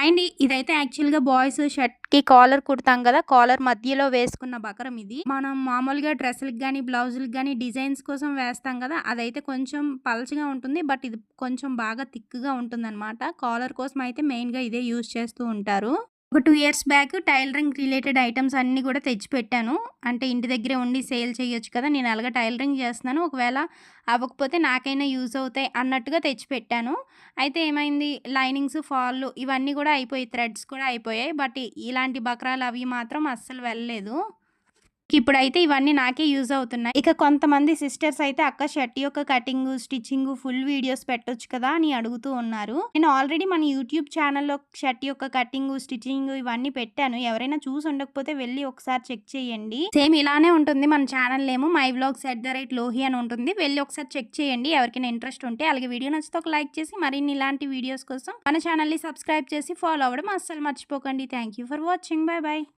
And ఇదైతే యాక్చువల్‌గా boys షర్ట్‌కి caller కుడతాం కదా! కాలర్ మధ్యలో వేసుకున్న బకరం ఇది. మనం మామూలుగా డ్రెస్సులకి గాని, బ్లౌజులకు కానీ డిజైన్స్ కోసం వేస్తాం కదా! అదైతే కొంచెం పల్చగా ఉంటుంది. బట్ ఇది కొంచెం బాగా థిక్‌గా ఉంటుందన్నమాట కాలర్ కోసం అయితే మెయిన్‌గా ఇదే యూజ్ చేస్తూ ఉంటారు. ఒక two years back tailoring related items అన్నీ కూడా తెచ్చిపెట్టాను. అంటే ఇంటి దగ్గరే ఉండి సేల్ చేయొచ్చు కదా! నేను అలాగే టైలరింగ్ చేస్తున్నాను. ఒకవేళ అవ్వకపోతే నాకైనా యూజ్ అవుతాయి అన్నట్టుగా తెచ్చిపెట్టాను. అయితే ఏమైంది లైనింగ్స్, ఫాళ్ళు ఇవన్నీ కూడా అయిపోయాయి. థ్రెడ్స్ కూడా అయిపోయాయి. బట్ ఇలాంటి బక్రాలు అవి మాత్రం అస్సలు వెళ్ళలేదు. ఇప్పుడైతే ఇవన్నీ నాకే యూజ్ అవుతున్నాయి. ఇక కొంతమంది సిస్టర్స్ అయితే అక్క షర్ట్ యొక్క కటింగ్ స్టిచ్చింగ్ ఫుల్ వీడియోస్ పెట్టొచ్చు కదా! అని అడుగుతూ ఉన్నారు. నేను ఆల్రెడీ మన యూట్యూబ్ ఛానల్లో షర్ట్ యొక్క కటింగ్ స్టిచ్చింగ్ ఇవన్నీ పెట్టాను. ఎవరైనా చూసి ఉండకపోతే వెళ్ళి ఒకసారి చెక్ చేయండి. సేమ్ ఇలానే ఉంటుంది మన ఛానల్ ఏమో my blogs at the rate Lohi అని ఉంటుంది. వెళ్ళి ఒకసారి చెక్ చేయండి. ఎవరికైనా ఇంట్రెస్ట్ ఉంటే. అలాగే వీడియో నచ్చితే ఒక లైక్ చేసి మరిన్ని ఇలాంటి వీడియోస్ కోసం మన ఛానల్ని సబ్స్క్రైబ్ చేసి ఫాలో అవ్వడం అస్సలు మర్చిపోకండి. Thank you for watching. Bye bye